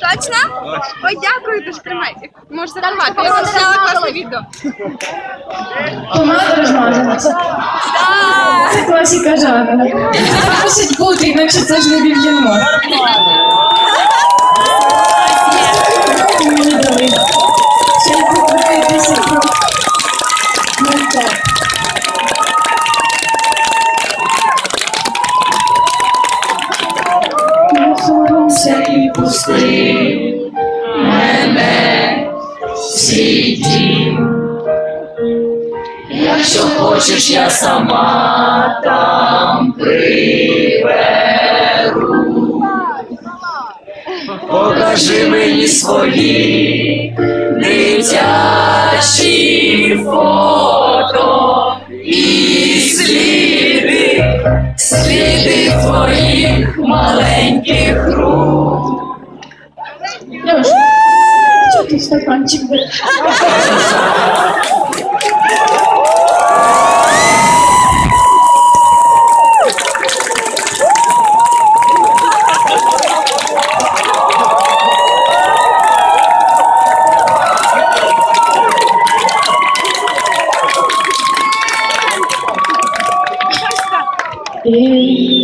Точно? Ой, дякую, дуже тримай. Можеш зарахувати. Я зняла класне відео. Помада розмазалася. Це класіка жанру. Так мусить бути, інакше це ж не вів'янмо. Соромся і пусти мене в свій дім. Якщо хочеш, я сама там приберу. Покажи мені свої дитячі фото і сліди, сліди твоїх маленьких рук. Леш, що ти стаканчик береш? І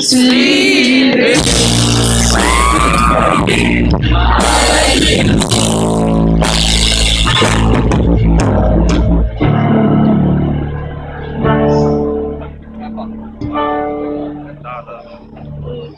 嗯。